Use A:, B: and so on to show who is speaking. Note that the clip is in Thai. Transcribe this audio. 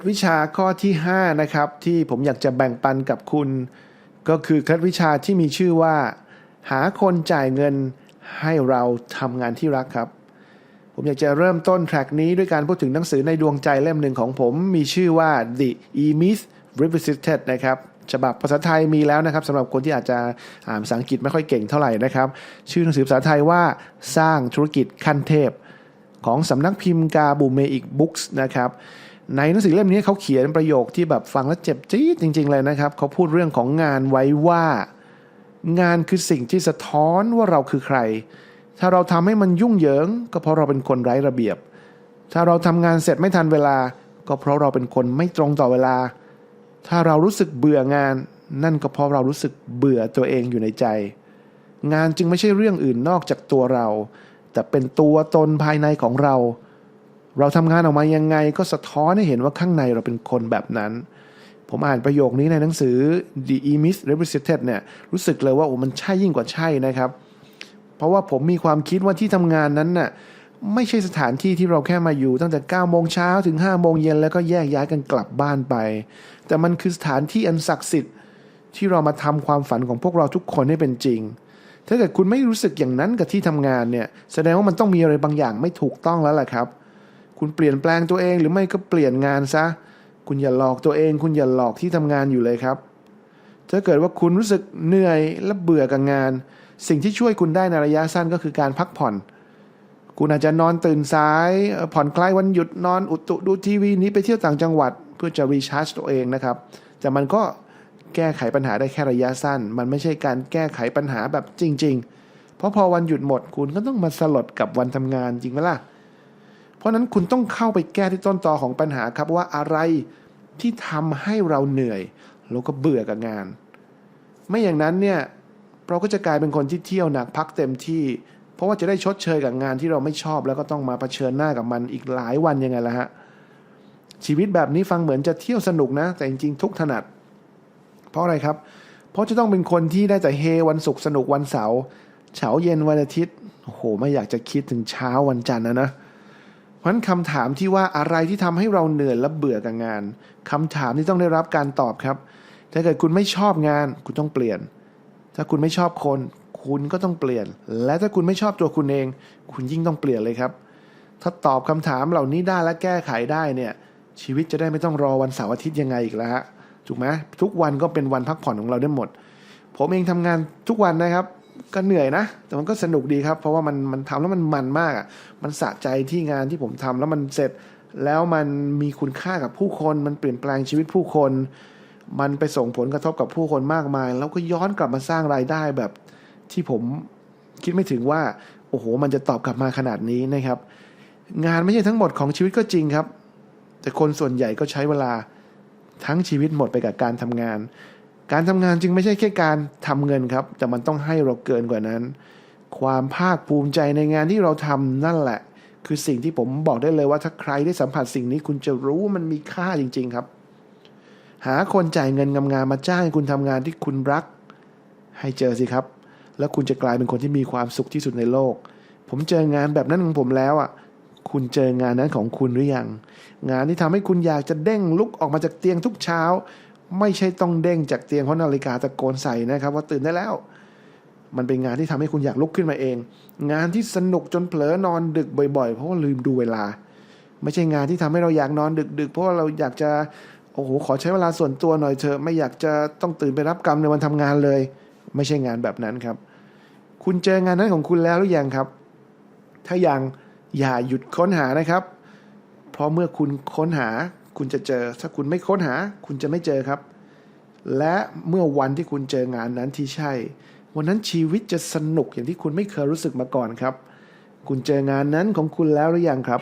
A: ็ดวิชาข้อที่ 5 นะครับ ที่ผมอยากจะแบ่งปันกับคุณ ก็คือเคล็ดวิชาที่มีชื่อว่า หาคนจ่ายเงินให้เราทำงานที่รักครับ ผมอยากจะเริ่มต้นแทร็กนี้ด้วยการพูดถึงหนังสือในดวงใจเล่มหนึ่งของผมมีชื่อว่า The e m y t h Revisited นะครับฉบับภาษาไทยมีแล้วนะครับสำหรับคนที่อาจจะอ่านภาษาอังกฤษไม่ค่อยเก่งเท่าไหร่นะครับ ชื่อหนังสือภาษาไทยว่าสร้างธุรกิจขั้นเทพ ของสำนักพิมพ์กาบูเมอิกบุ๊กส์นะครับ ในหนังสือเล่มนี้เขาเขียนประโยคที่แบบฟังแล้วเจ็บจี๊ดจริง ๆ เลยนะครับเขาพูดเรื่องของงานไว้ว่า งานคือสิ่งที่สะท้อนว่าเราคือใคร ถ้าเราทำให้มันยุ่งเหยิง ก็เพราะเราเป็นคนไร้ระเบียบ ถ้าเราทำงานเสร็จไม่ทันเวลา ก็เพราะเราเป็นคนไม่ตรงต่อเวลา ถ้าเรารู้สึกเบื่องาน นั่นก็เพราะเรารู้สึกเบื่อตัวเองอยู่ในใจ งานจึงไม่ใช่เรื่องอื่นนอกจากตัวเรา แต่เป็นตัวตนภายในของเรา เราทำงานออกมายังไงก็สะท้อนให้เห็นว่าข้างในเราเป็นคนแบบนั้น ผมอ่านประโยคนี้ในหนังสือ The e m i s Revisited เนี่ยรู้สึกเลยว่าโอ้มันใช่ยิ่งกว่าใช่นะครับ เพราะว่าผมมีความคิดว่าที่ทำงานนั้นน่ะไม่ใช่สถานที่ที่เราแค่มาอยู่ตั้งแต่9โมงเช้าถึง5โมงเย็นแล้วก็แยกย้ายกันกลับบ้านไป แต่มันคือสถานที่อันศักดิ์สิทธิ์ที่เรามาทำความฝันของพวกเราทุกคนให้เป็นจริงถ้าเกิดคุณไม่รู้สึกอย่างนั้นกับที่ทำงานเนี่ย แสดงว่ามันต้องมีอะไรบางอย่างไม่ถูกต้องแล้วล่ะครับ คุณเปลี่ยนแปลงตัวเองหรือไม่ก็เปลี่ยนงานซะ คุณอย่าหลอกตัวเอง คุณอย่าหลอกที่ทำงานอยู่เลยครับ ถ้าเกิดว่าคุณรู้สึกเหนื่อยและเบื่อกับงาน สิ่งที่ช่วยคุณได้ในระยะสั้นก็คือการพักผ่อน คุณอาจจะนอนตื่นสาย ผ่อนคลายวันหยุดนอนอุตุดูทีวีนี้ไปเที่ยวต่างจังหวัด เพื่อจะรีชาร์จตัวเองนะครับ แต่มันก็แก้ไขปัญหาได้แค่ระยะสั้น มันไม่ใช่การแก้ไขปัญหาแบบจริง ๆ เพราะพอวันหยุดหมดคุณก็ต้องมาสลดกับวันทำงานจริงไหมล่ะ เพราะนั้นคุณต้องเข้าไปแก้ที่ต้นตอของปัญหาครับว่าอะไรที่ทำให้เราเหนื่อยแล้วก็เบื่อกับงาน ไม่อย่างนั้นเนี่ยเราก็จะกลายเป็นคนที่เที่ยวหนักพักเต็มที่ เพราะว่าจะได้ชดเชยกับงานที่เราไม่ชอบ แล้วก็ต้องมาเผชิญหน้ากับมันอีกหลายวันยังไงล่ะฮะชีวิตแบบนี้ฟังเหมือนจะเที่ยวสนุกนะ แต่จริงๆทุกถนัด เพราะอะไรครับ เพราะจะต้องเป็นคนที่ได้แต่เฮวันศุกร์สนุกวันเสาร์เฉาเย็นวันอาทิตย์โอ้โหไม่อยากจะคิดถึงเช้าวันจันทร์นะนะ เพราะฉะนั้นคำถามที่ว่าอะไรที่ทำให้เราเหนื่อยและเบื่อกับงานคำถามที่ต้องได้รับการตอบครับ ถ้าเกิดคุณไม่ชอบงานคุณต้องเปลี่ยน ถ้าคุณไม่ชอบคน คุณก็ต้องเปลี่ยน และถ้าคุณไม่ชอบตัวคุณเอง คุณยิ่งต้องเปลี่ยนเลยครับ ถ้าตอบคำถามเหล่านี้ได้และแก้ไขได้เนี่ยชีวิตจะได้ไม่ต้องรอวันเสาร์อาทิตย์ยังไงอีกแล้วฮะถูกไหมทุกวันก็เป็นวันพักผ่อนของเราได้หมด ผมเองทำงานทุกวันนะครับ ก็เหนื่อยนะ แต่มันก็สนุกดีครับ เพราะว่ามันมันทำแล้วมันมันมากอะมันสะใจที่งานที่ผมทำแล้วมันเสร็จแล้วมันมีคุณค่ากับผู้คน มันเปลี่ยนแปลงชีวิตผู้คน มันไปส่งผลกระทบกับผู้คนมากมาย แล้วก็ย้อนกลับมาสร้างรายได้แบบที่ผมคิดไม่ถึงว่าโอ้โห มันจะตอบกลับมาขนาดนี้นะครับ งานไม่ใช่ทั้งหมดของชีวิตก็จริงครับ แต่คนส่วนใหญ่ก็ใช้เวลาทั้งชีวิตหมดไปกับการทำงาน การทำงานจึงไม่ใช่แค่การทำเงินครับ แต่มันต้องให้เราเกินกว่านั้น ความภาคภูมิใจในงานที่เราทำนั่นแหละ คือสิ่งที่ผมบอกได้เลยว่าถ้าใครได้สัมผัสสิ่งนี้คุณจะรู้ว่ามันมีค่าจริง ๆครับ หาคนจ่ายเงินงามๆมาจ้างคุณทำงานที่คุณรัก ให้เจอสิครับ แล้วคุณจะกลายเป็นคนที่มีความสุขที่สุดในโลก ผมเจองานแบบนั้นของผมแล้วอะคุณเจองานนั้นของคุณหรือยัง งานที่ทำให้คุณอยากจะเด้งลุกออกมาจากเตียงทุกเช้า ไม่ใช่ต้องเด้งจากเตียงเพราะนาฬิกาตะโกนใส่นะครับ ว่าตื่นได้แล้ว มันเป็นงานที่ทำให้คุณอยากลุกขึ้นมาเอง งานที่สนุกจนเผลอนอนดึกบ่อยๆ เพราะว่าลืมดูเวลา ไม่ใช่งานที่ทำให้เราอยากนอนดึกๆ เพราะว่าเราอยากจะโอ้โหขอใช้เวลาส่วนตัวหน่อยเถอะไม่อยากจะต้องตื่นไปรับกรรมในวันทำงานเลย ไม่ใช่งานแบบนั้นครับ คุณเจองานนั้นของคุณแล้วหรือยังครับ ถ้ายังอย่าหยุดค้นหานะครับ เพราะเมื่อคุณค้นหา คุณจะเจอ ถ้าคุณไม่ค้นหา คุณจะไม่เจอครับ และเมื่อวันที่คุณเจองานนั้นที่ใช่ วันนั้นชีวิตจะสนุกอย่างที่คุณไม่เคยรู้สึกมาก่อนครับ คุณเจองานนั้นของคุณแล้วหรือยังครับ